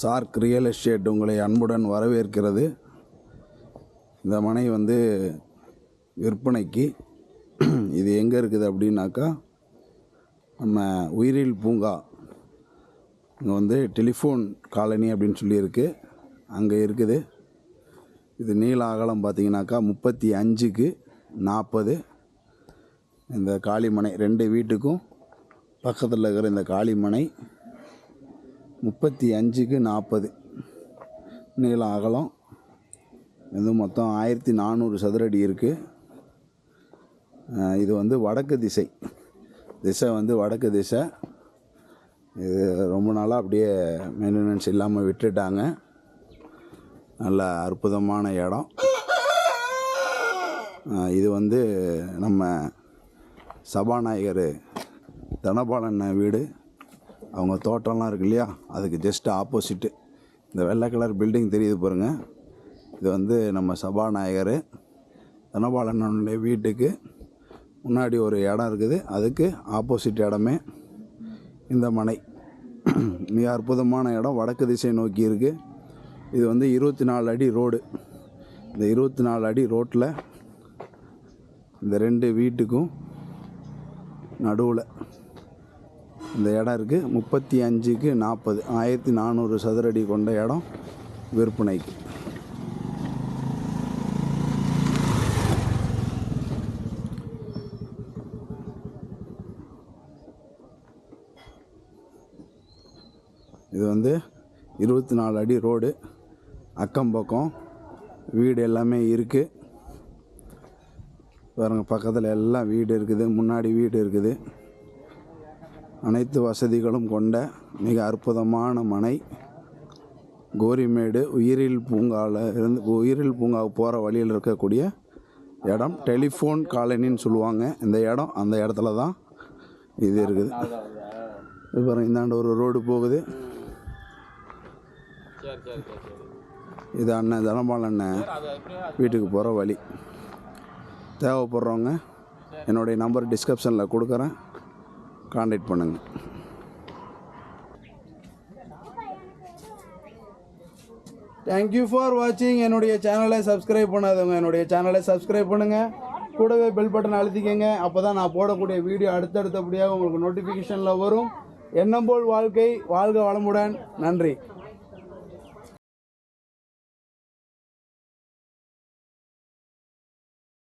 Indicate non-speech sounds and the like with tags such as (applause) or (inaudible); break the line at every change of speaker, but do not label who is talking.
SAARC real estate உங்களை அன்புடன் வரவேற்கிறது. இந்த மனை வந்து விற்பனைக்கு இது எங்கே இருக்குது அப்படின்னாக்கா நம்ம உயிரியல் பூங்கா இங்கே வந்து டெலிஃபோன் காலனி அப்படின்னு சொல்லியிருக்கு. அங்கே இருக்குது. இது நீள அகலம் பார்த்திங்கனாக்கா முப்பத்தி அஞ்சுக்கு நாற்பது. இந்த காளிமனை ரெண்டு வீட்டுக்கும் பக்கத்தில் இருக்கிற இந்த காளிமனை முப்பத்தி அஞ்சுக்கு நாற்பது. நீளம் அகலம். இது மொத்தம் ஆயிரத்தி நானூறு சதுரடி இருக்குது இது வந்து வடக்கு திசை. திசை வந்து வடக்கு திசை. இது ரொம்ப நாளாக அப்படியே மெயின்டெனன்ஸ் இல்லாமல் விட்டுட்டாங்க. நல்ல அற்புதமான இடம். இது வந்து நம்ம சபாநாயகர் தனபாலன் வீடு. அவங்க தோட்டம்லாம் இருக்கு இல்லையா? அதுக்கு ஜஸ்ட் ஆப்போசிட்டு இந்த வெள்ளை கலர் பில்டிங் தெரியுது பாருங்கள் இது வந்து நம்ம சபாநாயகர் தனபாலனுடைய வீட்டுக்கு முன்னாடி ஒரு இடம் இருக்குது. அதுக்கு ஆப்போசிட் இடமே இந்த மனை. (clears throat) மிக அற்புதமான இடம். வடக்கு திசை நோக்கி இருக்குது இது வந்து இருபத்தி நாலு அடி ரோடு இந்த இருபத்தி நாலு அடி ரோட்டில் இந்த ரெண்டு வீட்டுக்கும் நடுவில் இந்த இடம் இருக்குது முப்பத்தி அஞ்சுக்கு நாற்பது ஆயிரத்தி நானூறு சதுரடி கொண்ட இடம் விற்பனைக்கு. இது வந்து இருபத்தி நாலு அடி ரோடு. அக்கம் பக்கம் வீடு எல்லாமே இருக்குது பாருங்கள் பக்கத்தில் எல்லாம் வீடு இருக்குது. முன்னாடி வீடு இருக்குது. அனைத்து வசதிகளும் கொண்ட மிக அற்புதமான மனை. கோரிமேடு உயிரியல் பூங்காவில் இருந்து உயிரியல் பூங்காவுக்கு போகிற வழியில் இருக்கக்கூடிய இடம். டெலிஃபோன் காலனின்னு சொல்லுவாங்க. இந்த இடம் அந்த இடத்துல தான் இது இருக்குது. இது பாருங்க இந்தாண்ட ஒரு ரோடு போகுது. இது அண்ணன் தனபால் அண்ணன் வீட்டுக்கு போகிற வழி. தேவைப்படுறவங்க என்னுடைய நம்பர் டிஸ்கிரிப்ஷனில் கொடுக்குறேன். காண்டாக்ட் பண்ணுங்கள் தேங்க்யூ ஃபார் வாட்சிங் என்னுடைய சேனலை சப்ஸ்கிரைப் பண்ணாதவங்க என்னுடைய சேனலை சப்ஸ்கிரைப் பண்ணுங்கள் கூடவே பெல் பட்டன் அழுத்திக்கங்க. அப்போ தான் நான் போடக்கூடிய வீடியோ அடுத்தடுத்தபடியாக உங்களுக்கு நோட்டிஃபிகேஷனில் வரும். என்னம்போல் வாழ்க்கை வாழ்க வளமுடன். நன்றி.